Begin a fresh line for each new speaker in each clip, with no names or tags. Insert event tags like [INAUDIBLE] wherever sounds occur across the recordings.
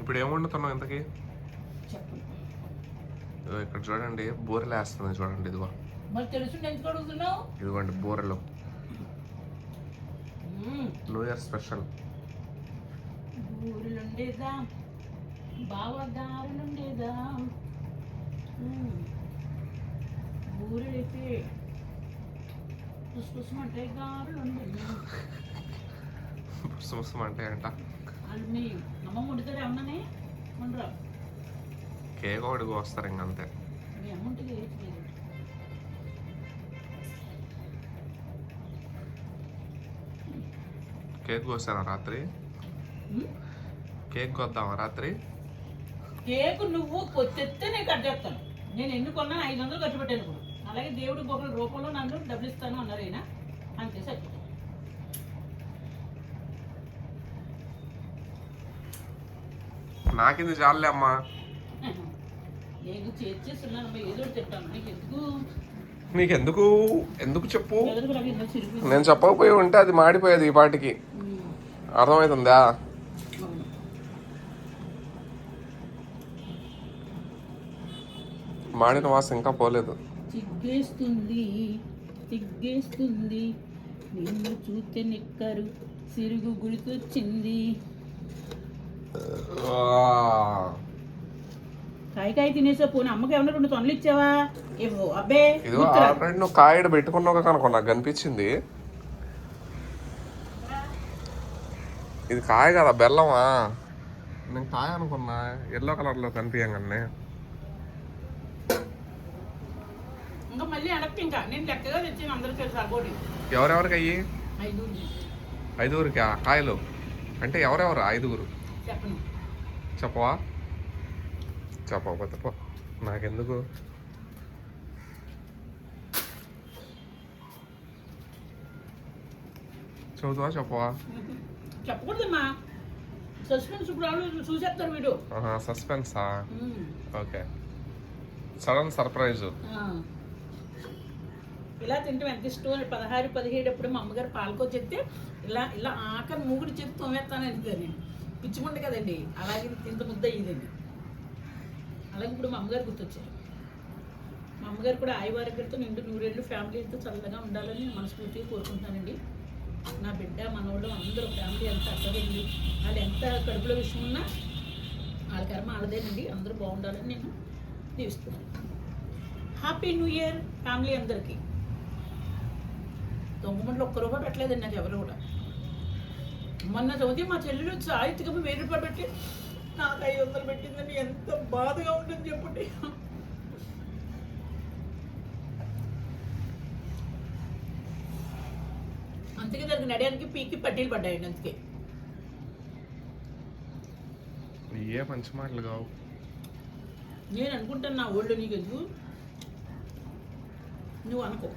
ఇప్పుడు ఏం వండుతున్నావు ఇంతకీ? ఇక్కడ చూడండి బూరెలు వేస్తుంది చూడండి ఇదిగో. ఇదిగోండి బూరెలు. న్యూ ఇయర్ స్పెషల్ అంటే అంట
అమ్మ వండుతారు అమ్మనే. ఉండరా?
కేక్ ఒకటి వస్తారు ఇంకంతే.
మీ అమ్మ
కేక్ కోసాను రాత్రి? కేక్ కొద్దామా రాత్రి?
కేకు నువ్వు తెస్తే నేను కట్ చేస్తాను. నేను ఎన్ని కొన్నాను ఐదు వందలు ఖర్చు పెట్టాను అలాగే దేవుడి ఒకరి రూపంలో నన్ను
నాకింది చాలులే అమ్మా. నీకెందుకు? ఎందుకు చెప్పు? నేను చెప్పకపోయి ఉంటే అది మాడిపోయేది ఈ పాటికి. అర్థమవుతుందా? మాడిన వాసన ఇంకా పోలేదు.
చిగ్గేస్తుంది చిగ్గేస్తుంది నిన్ను చూస్తే నిక్కరు సిరుగు గుర్తొచ్చింది కాయ కాయ తినేసా పోనీ అమ్మకి ఏమన్నా రెండు తొనలు ఇచ్చావా? ఇవ్వు అబ్బే
ఇదిగో ఆల్రెడీ నువ్వు కాయడ పెట్టుకున్నావు కనుక నాకు కనిపించింది. ఇది కాయ కదా బెల్లమా? నేను కాయ అనుకున్నా ఎల్లో కలర్లో కనిపించగానే.
ఇంకా మళ్ళీ అడక్కి ఇంకా. నేను లెక్కగా తెచ్చాను అందరికీ సగోడి
ఎవరెవరికి అయ్యి?
ఐదు
ఐదుగురికి? ఆ కాయలు. అంటే ఎవరెవరు? ఐదుగురు.
చెప్పను.
చెప్పవా? చెప్పకపోతే పో నాకెందుకు? చదువుతావా చెప్పవా?
చెప్పకూడదమ్మా. సస్పెన్స్ ఇప్పుడు చూసేస్తారు వీడు.
సస్పెన్సా. ఓకే. Sudden surprise.
ఇలా తింటే ఎంత ఇష్టం? పదహారు పదిహేడు అప్పుడు మా అమ్మగారు పాలకో చెప్తే ఇలా ఇలా ఆఖరి మూగుడు చేతి తోమేస్తాను అంటే నేను పిచ్చిముండ కదండి. అలాగే ఇంత ముద్ద అయ్యిందండి. అలాగే ఇప్పుడు మా అమ్మగారు గుర్తొచ్చారు. మా అమ్మగారు కూడా ఆయువారికలతో నిండు నూరేళ్ళు ఫ్యామిలీతో చల్లగా ఉండాలని మనస్ఫూర్తిగా కోరుకుంటానండి నా బిడ్డ మనోళ్ళు అందరూ ఫ్యామిలీ ఎంత అక్కడండి. వాళ్ళు ఎంత కడుపులో విషయం ఉన్నా వాళ్ళ కర్మ వాళ్ళదేనండి. అందరూ బాగుండాలని నేను దీవిస్తున్నాను. హ్యాపీ న్యూ ఇయర్ ఫ్యామిలీ అందరికీ. దొంగమంటలు ఒక్క రూపాయి పెట్టలేదండి నాకు ఎవరు కూడా. మొన్న చదివితే మా చెల్లెలు సాహిత్యకం వెయ్యి రూపాయలు పెట్టి నాకు ఐదు వందలు పెట్టిందని ఎంత బాధగా ఉంటుంది చెప్పండి. అందుకే దానికి నడడానికి పీకి పట్టీలు పడ్డాయండి అందుకే.
ఏ మంచి మాటలు కావు.
నేను అనుకుంటాను నా ఓళ్ళు నీకు ఎందుకు? నువ్వు అనుకో.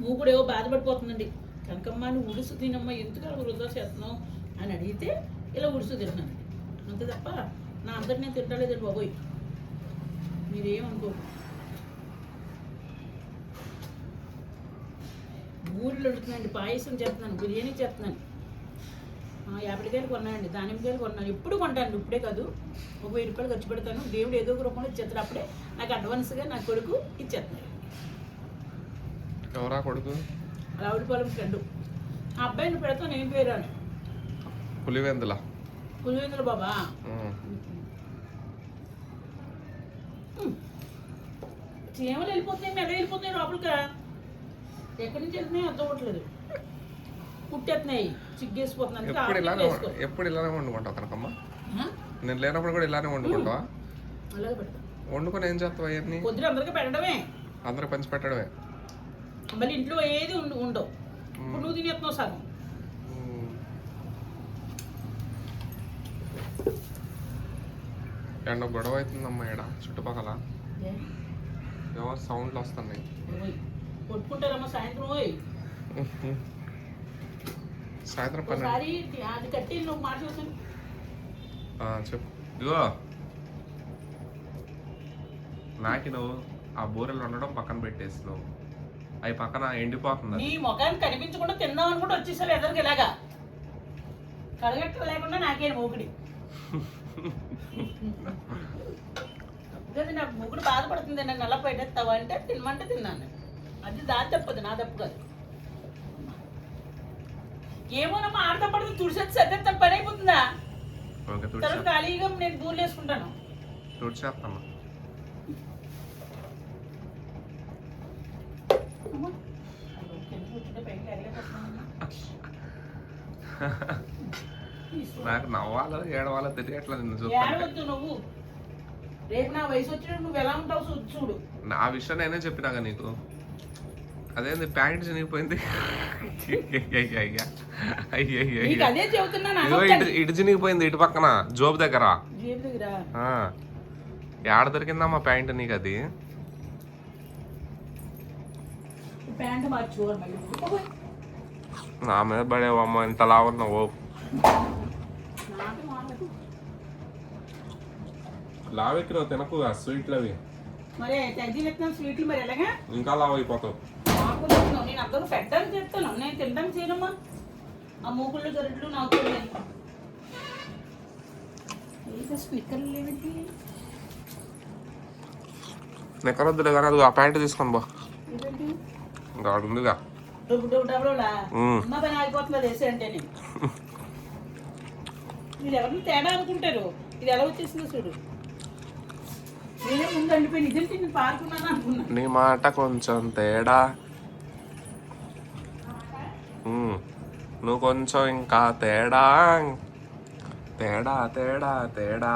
నువ్వు కూడా ఏవో బాధపడిపోతుందండి. కనకమ్మ నువ్వు ఉడుసు తినమ్మా ఎందుకు వృధా చేస్తున్నావు? అని అడిగితే ఇలా ఉడుసు తిన్నాను అంతే తప్ప నా అందరు నేను తింటలేదండి బాబోయ్. మీరేమనుకో ఊళ్ళు వండుతున్నాండి పాయసం చేస్తున్నాను బిర్యానీ చేస్తున్నాను. యాపిడికాయలు కొన్నానండి దానిమ్మకాయలు కొన్నాను. ఎప్పుడు కొంటాను ఇప్పుడే కాదు. ఒక వెయ్యి రూపాయలు ఖర్చు పెడతాను. దేవుడు ఏదో ఒక రూపంలో ఇచ్చేస్తాడు. అప్పుడే నాకు అడ్వాన్స్గా నా కొడుకు ఇచ్చేస్తున్నాడు
ఎవరా కొడుకు?
రావుడిపాలెం ఫ్రెండ్ ఆ అబ్బాయిని పెడతాను ఏం పేరు అని
పులివెందుల
పులివేంద్ర బాబా. చీమలు వెళ్ళిపోతున్నాయి మెడ వెళ్ళిపోతున్నాయి లోపలికి ఎక్కడి నుంచి వెళ్తున్నాయి అర్థం అవ్వట్లేదు. కుట్టేస్తున్నాయి చిగ్గేసిపోతున్నాయి. అందుకే
ఎప్పుడు ఇలానే. ఎప్పుడు ఇలానే వండుకుంటావు కనకమ్మ?
ఆ?
నేను లేనప్పుడు కూడా ఇలానే వండుకుంటావా?
పెడతా.
వండుకొని ఏం చేస్తావు అవన్నీ?
అందరికీ పెట్టడమే.
అందరికి పంచి పెట్టడమే.
మళ్ళీ ఇంట్లో ఏది ఉండ- ఉండవు. ఇప్పుడు నువ్వు తినేస్తున్నావు సగం.
ఎండ గొడవ అవుతుందమ్మా ఈడ చుట్టుపక్కల? ఏమో సౌండ్లు వస్తున్నాయి.
కొట్టుకుంటారమ్మా సాయంత్రం పోయి [LAUGHS]
సాయంత్రం ఆ, చెప్పు. ఇదిగో. నాకి నువ్వు ఆ బూరెలు వండడం పక్కన పెట్టేసి నువ్వు అవి పక్కన ఎండిపోతుంది
నీ ముఖాన్ని కనిపించకుండా తిందాం అనుకుంటే వచ్చేసారు ఎదరికి ఇలాగా. కడగట్ట లేకుండా నాకేం మొగుడి కదా నాకు మొగుడు బాధపడుతుంది. నన్ను అలా పెట్టేస్తావా అంటే తినమంటే తిన్నాను. అది దాని తప్పదు నా తప్పు కాదు. ఏమోనమ్మా ఆడతా పడుతుంది తుడిసేది సర్దేస్తాం పని అయిపోతుందా? తర్వాత ఖాళీగా నేను బూర్లు వేసుకుంటాను.
తుడిచేస్తాను
అమ్మా. అయ్యో, కింద కూర్చుంటే పైకి ఎరగకపోతున్నానమ్మా. తీసుకో.
నాకు నవ్వాలో ఏడవాలో తెలియట్లేదు నిన్ను
ఏడవద్దు నువ్వు. రేపు నా వయసు వచ్చినప్పుడు నువ్వు ఎలా ఉంటావు చూడు.
నా విషయం నేనే చెప్పినాక నీకు. అదేంది ప్యాంట్ చినిగిపోయింది? ఇదిగో ఇటు ఇటు చినిగిపోయింది ఇటు పక్కన జోబు దగ్గర
జేబు దగ్గర
ఆ. ఏడ దొరికిందమ్మా ప్యాంట్ నీకు అది
ప్యాంట్ మార్చుకోవాలి మళ్ళీ.
నా మీద పడేవమ్మ ఇంత లావున్నావు
నాకు మానకు.
లావెక్కినావు తినకు ఆ స్వీట్లు అవి.
మరి తగ్గి చెప్తాను స్వీట్లు మరి ఎలాగా?
ఇంకా లావు అయిపోతావు
నేను అందరూ పెట్టడానికి చెప్తాను నేను తినడం చేయనమ్మా. ఆ మూకుళ్ళు గరిట్లు నాకు స్నిక్కర్లు లేవండి
నిక్కరొద్దులే కానీ అది ఆ ప్యాంట్ తీసుకొని బా
ఇదేంటి?
ఇంకా
ఎవరిని తేడా అనుకుంటారు? ఇది ఎలా వచ్చేసిందో చూడు.
నీ మాట కొంచెం తేడా. నువ్వు కొంచెం ఇంకా తేడా. తేడా తేడా తేడా.